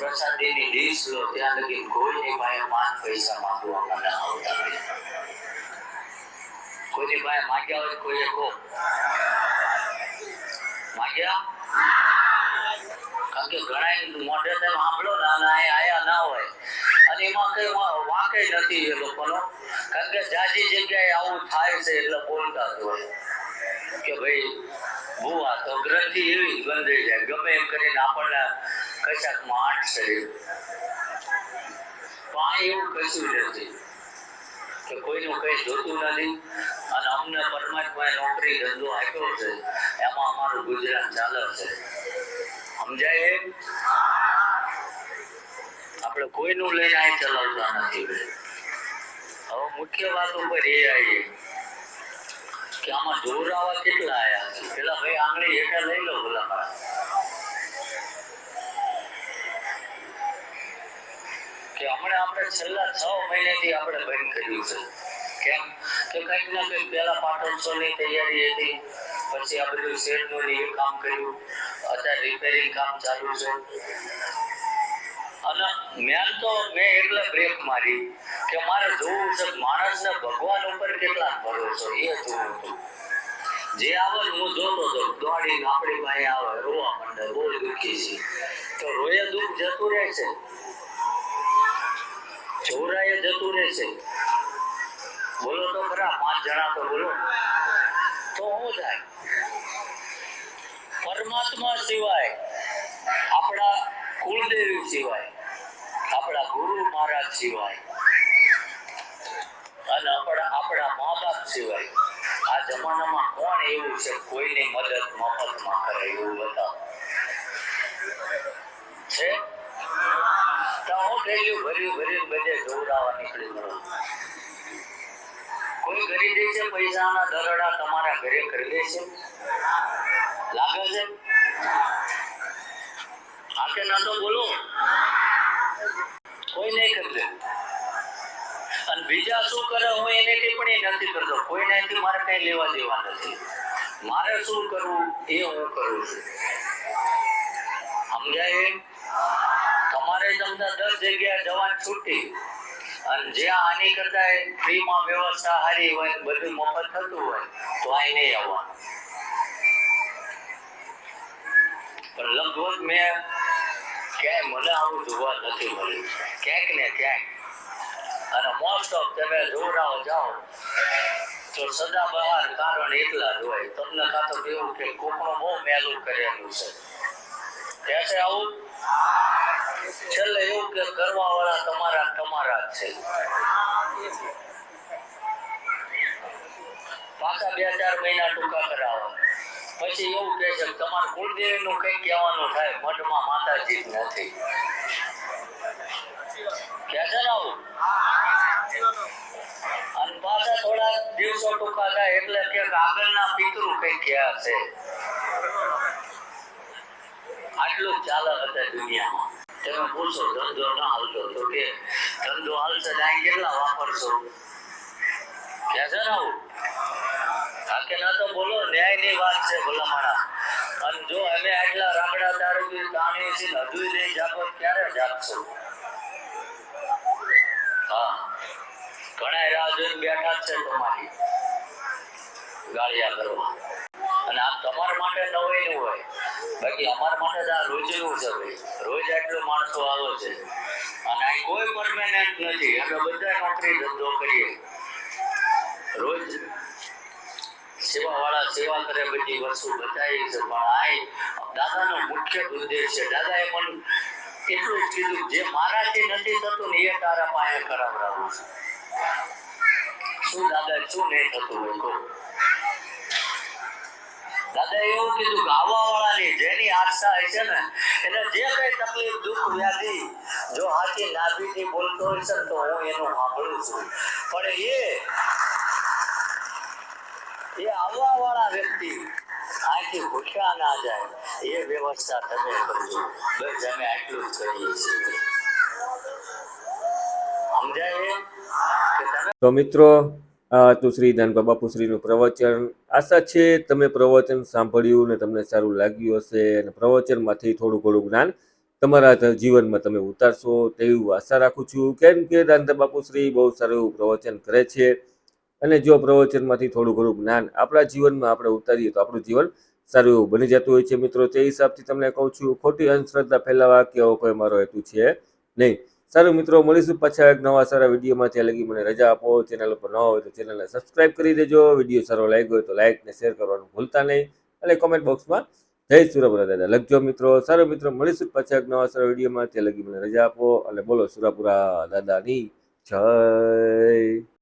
પ્રસાદીની dish લો, ત્યાં લગી કોઈની પાસે પાંચ પૈસા માંગવા મને આવતા કોઈની પાસે માંગ્યા હોય કોઈએ કહો. માંગ્યા? કારણ કે ઘણા મોઢે તમે સાંભળો ને આયા ના હોય. અને એમાં કઈ વાંકે નથી એ લોકોનો. કારણ કે જાજી જગ્યાએ આવું થાય છે એટલે બોલતા જ હોય. કે ભાઈ ભૂવા તો ગ્રંથિ એવી જ જાય. ગમે એમ કરીને આપણને કશાકમાં આઠ શરીર આ એવું કશું નથી. કે કોઈનું કઈ જોતું નથી. અને અમને પરમાત્માએ નોકરી ધંધો આપ્યો છે. એમાં અમારું ગુજરાન ચાલે છે. સમજાય આપણે કોઈનું લઈ આ ચલાવતા નથી. હવે મુખ્ય વાત ઉપર એ આવી કે આમાં જોરાવા કેટલા આયા છે? પેલા ભાઈ આંગળી હેઠા લઈ લો ભલા. મારા આપણે છેલ્લા છ મહિનાથી આપણે બંધ કર્યું છે. કેમ? કે કંઈક ના કંઈક પહેલા પાટોત્સવની તૈયારી હતી, પછી આ બધું શેડનું ને કામ કર્યું, અત્યારે રિપેરિંગ કામ ચાલુ છે. અને મેં તો મેં એટલે બ્રેક મારી કે મારે જોવું છે માણસને ભગવાન ઉપર કેટલા ભરોસો, એ જોવું હતું. જે આવે હું જોતો હતો દોડીને આપણી પાસે આવે, રોવા માંડે બહુ દુઃખી છે. તો રોયે દુઃખ જતું રહે છે. ચોરાએ જતું રહે છે. બોલો તો ખરા, પાંચ જણા તો બોલો. તો શું થાય? પરમાત્મા સિવાય, આપણા કુળદેવ સિવાય, આપણા ગુરુ મહારાજ સિવાય, અને આપણા આપણા મા બાપ સિવાય, આ જમાનામાં કોણ એવું છે? કોઈની મદદ મફતમાં કરે એવું બતાવો છે તો કોઈ કરી દે છે, પૈસાના દરડા તમારા ઘરે કરી દે છે? કોઈ નહીં કરશે અને બીજા શું કરે, હું એને ટિપ્પણી નથી કરતો. કોઈ નથી મારે કઈ લેવા દેવા નથી. મારે શું કરવું, એ હું કરું છું. સમજાય તમારે તમને દસ જગ્યાએ જવાની છૂટી. અને જ્યાં આની કરતા ફ્રીમાં વ્યવસ્થા સારી હોય બધું મફત થતું હોય, તો અહીં નહીં આવવાનું. પણ લગભગ મેં ક્યાંય મને આવું જોવા નથી મળ્યું. ક્યાંક ને ક્યાંક. અને મોસ્ટ ઓફ તમે જોરાઓ જાઓ, તો સદા બહાર કારણ એકલા જ હોય. તમને કાં તો કેવું કે કોકનું બહુ મેલું કરેલું છે. કહેશે આવું? છેલ્લે એવું કે કરવા વાળા તમારા તમારા છે. પાછા બે ચાર મહિના ટૂંકા કરાવો પછી એવું કહે છે તમારે કુળદેવી નું કઈ કહેવાનું થાય, મઠમાં માતાજી જ નથી. કે છે ને આવું? અને પાછા થોડા દિવસો ટૂંકા થાય એટલે કે આગળના પિતૃ કઈ ક્યાં છે. આટલું ચાલે હતા દુનિયામાં. તમે પૂછો ધંધો ના હાલતો તો કે ધંધો તો અહીં કેટલા વાપરશો? કે છે ને આવું હા કે ના તો બોલો, ન્યાયની વાત છે ભલામણા અને જો અમે આટલા રામડા દારૂ તાણી છે હજુ નહીં જાગો ક્યારે જાગશો. હા. ઘણા રાહ જોઈને બેઠા છે તમારી ગાળિયા કરવા અને આ તમારા માટે નવાઈનું હોય. બાકી અમારા માટે તો આ રોજનું છે ભાઈ રોજ આટલું માણસો આવે છે અને અહીં કોઈ પરમેનન્ટ નથી અમે બધા ધંધો કરીએ રોજ સેવાવાળા સેવા કરે બધી વસ્તુ બતાવી છે. દાદાનો મુખ્ય ઉદ્દેશ છે. દાદાએ મને એટલું કીધું જે મારાથી નથી થતું ને એ તારા પાસે કરાવડાવું છું. શું દાદા શું નહીં થતું હોય કહો. દાદા એવું કીધું આવવા વાળાની જેની આશા છે ને, એને જે કઈ તકલીફ, દુઃખ, વ્યાધિ જો હાથી નાભીથી બોલતો હોય તો હું એનું સાંભળું છું. પણ એ એ આવવા વાળા વ્યક્તિ આથી ભૂખ્યા ના જાય. એ વ્યવસ્થા તમે કરજો. બસ અમે આટલું કરીએ છીએ. સમજાય તો મિત્રો હતું શ્રી દાનબા બાપુશ્રીનું પ્રવચન. આશા છે તમે પ્રવચન સાંભળ્યું ને તમને સારું લાગ્યું હશે. અને પ્રવચનમાંથી થોડું ઘણું જ્ઞાન તમારા જીવનમાં તમે ઉતારશો તેવું આશા રાખું છું. કેમ કે દાંતા શ્રી બહુ સારું પ્રવચન કરે છે અને જો પ્રવચનમાંથી થોડું ઘણું જ્ઞાન આપણા જીવનમાં આપણે ઉતારીએ તો આપણું જીવન સારું એવું બની જતું હોય છે. મિત્રો, તે હિસાબથી તમને કહું છું, ખોટી અંધશ્રદ્ધા ફેલાવા કે એવો કોઈ મારો હેતુ છે નહીં. સારું મિત્રો, મળીશું પાછા એક નવા સારા વિડીયોમાં. ત્યાં લગી મને રજા આપો. ચેનલ ઉપર ન હોય તો ચેનલને સબસ્ક્રાઈબ કરી દેજો. વીડિયો સારો લાગ્યો હોય તો લાઇક ને શેર કરવાનું ભૂલતા નહીં. અને કોમેન્ટ બોક્સમાં જય સુરાપુરા દાદા. લખજો મિત્રો, સારો મિત્રો, મળીશું પાછા એક નવા સારા વિડીયોમાં. ત્યાં લગી મને રજા આપો અને બોલો સુરાપુરા દાદાની જય.